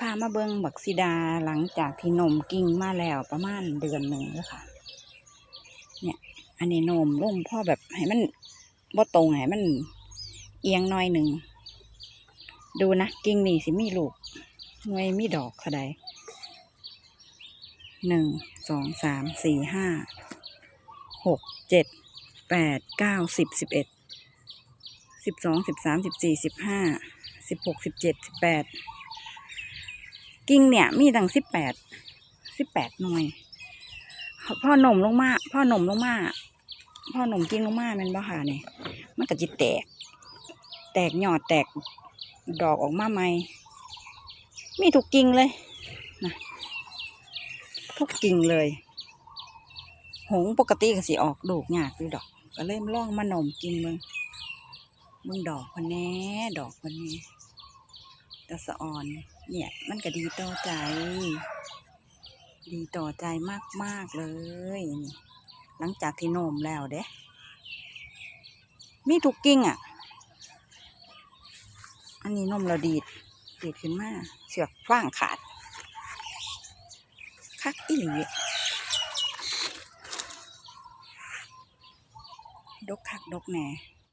พามาเบิงบักซิดาหลังจากที่นมกิ่งมาแล้วประมาณเดือนหนึ่งแล้วค่ะ เนี่ย อันนี้นมล่มพ่อแบบให้มันบ่ตรงให้มันเอียงหน่อยหนึ่ง ดูนะกิ่งนี่สิมีลูกหน่วยมีดอกเท่าใดหนึ่งสองสามสี่ห้าหกเจ็ดแปดเก้าสิบสิบเอ็ดสิบสองสิบสามสิบสี่สิบห้าสิบหกสิบเจ็ดสิบแปด กิ่งเนี่ย มีตั้งสิบแปดสิบแปดหน่วย พ่อหนมลงมา พ่อหนมลงมา พ่อหนมกิ่งลงมาแมันบ่ค่ะเนี่ยมันก็จิแตก แตกยอดแตกดอกออกมาใหม่ มีทุกกิ่งเลยนะทุกกิ่งเลย หงปกติก็สิออกลูกยากอยู่ดอก ก็เลยมาลองมาหนมกิ่งมึงมึงดอกคนแน่ดอกคนนี้ ตะสะออน เนี่ย มันก็ดีต่อใจ ดีต่อใจมาก ๆ เลย หลังจากที่โนมแล้วเด้ มีทุกกิ่งอะ อันนี้นมเราดีดดีดขึ้นมา เสือกฟ้างขาด คักอีหลีดกคักดกแหน่